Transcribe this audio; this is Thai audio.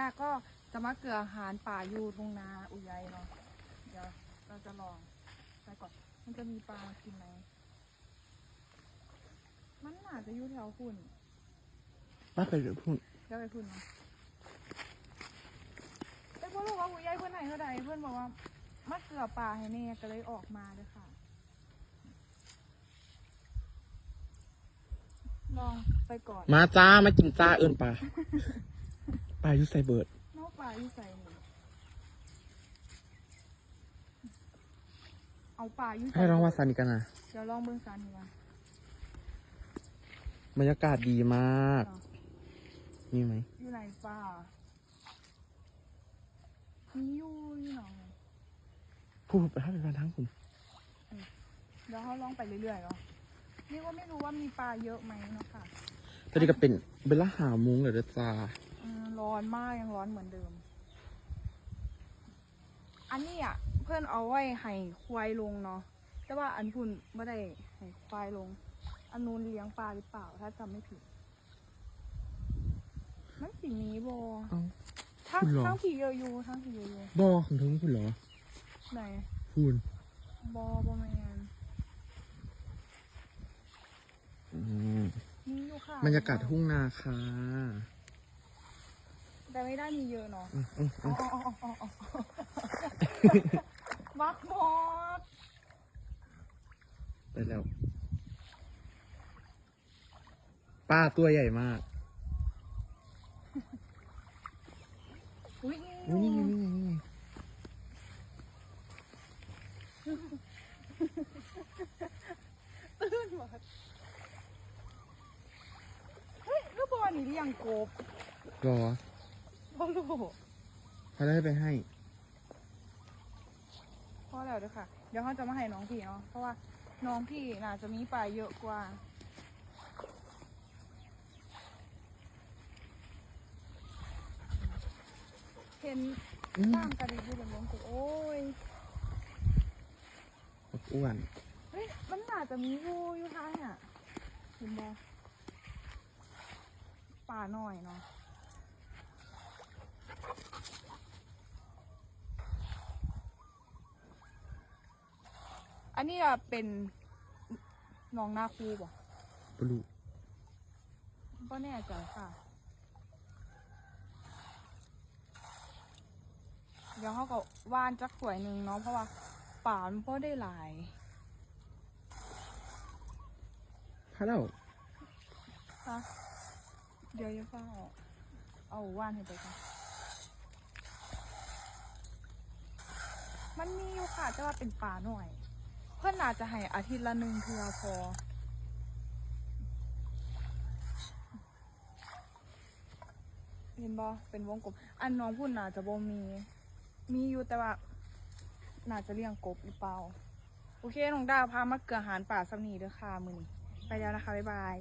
ดาก็จะมาเกลืออาหารป่าอยู่ตรงนาอุยายเนาะเดี๋ยวเราจะลองไปก่อนมันจะมีปลามากินไหมมันน่าจะอยู่แถวคุณป้าไปเดี๋ยวพูดเดี๋ยวไปคุณเนาะแต่พอรู้ว่าอุยายเพื่อนไหนเท่าใดเพื่อนบอกว่ามาเกลือปลาให้แน่ก็เลยออกมาเลยค่ะ ลองไปก่อน มาจ้ามากินจ้าเอิญปลา ปลาอยุไซเบิร์ดนอกปลาอยู่ใส่นี่เอาปลาอยู่ใส่ให้ลองวาซานิกันนะเดี๋ยวลองเบิ้งซันดีกว่าบรรยากาศดีมากเนาะมีไหมอยู่ไหนปลามีอยู่อยู่หนองพูดไปถ้าเป็นวันทั้งผมเดี๋ยวเขาลองไปเรื่อยๆเนาะนี่ก็ไม่รู้ว่ามีปลาเยอะไหมเนาะค่ะตอนนี้ก็เป็นเบลล่าหามุ้งเลยเด้อจ้าอืม ร้อนมากยังร้อนเหมือนเดิม อันนี้อะ เพื่อนเอาไว้ให้ควายลงเนาะแต่ว่าอันคุณไม่ได้ให้ควายลง อันนู้นเลี้ยงปลาหรือเปล่า ถ้าจำไม่ผิดมันสีนี้โบเอ้า ทั้งคุณเหรอ ทั้งผีเยอะอยู่ทั้งผีเยอะอยู่บอของเธอคุณเหรอไหนคุณบอบอแมนอืมมีอยู่ค่ะบรรยากาศทุ่งนาค่ะ แต่ไม่ได้มีเยอะเนาะอืมอืมอือ๋อมอ๋ออ๋ออ๋อมักหมดไปแล้ว ป้าตัวใหญ่มากอุ้ยอุ้ยนี่ไงนี่ไงนี่ไงตื่นหมดเฮ้ยลูกบอลนี่เลี้ยงกบ รอ บอลูกเขาได้ไปให้พอแล้วเด้อค่ะ เดี๋ยวเขาจะมาให้น้องพี่เนาะ เพราะว่าน้องพี่น่าจะมีปลาเยอะกว่า เห็นอืมสร้างกระดิ่งอยู่บนลงกบโอ้ยบักอ้วนเฮ้ยมันน่าจะมีงูอยู่ท้ายอะเห็นบ่ป่าหน่อยเนาะ อันนี้อะเป็นหน้องนาคูบ่ปลูก็แน่ใจค่ะ เดี๋ยวเขาก็ว่านจักสวยหนึ่งเนาะเพราะว่าป่ามันก็ได้หลายพาแล้วค่ะเดี๋ยวจะฟ้าเอาเอาว่านให้ไปกันมันมีอยู่ค่ะแต่ว่าเป็นป่าหน่อย เพื่อนอาจจะให้อาทิตย์ละหนึ่งเทือพอ เห็นบอเป็นวงกลมอันน้องพุ่น่าจะบ่มี มีอยู่แต่ว่าน่าจะเลี้ยงกบหรือเปล่า โอเคน้องดาวพามาเกลืออาหารป่าสำนีเด้อค่ะมือนี้ไปแล้วนะคะ บ๊ายบาย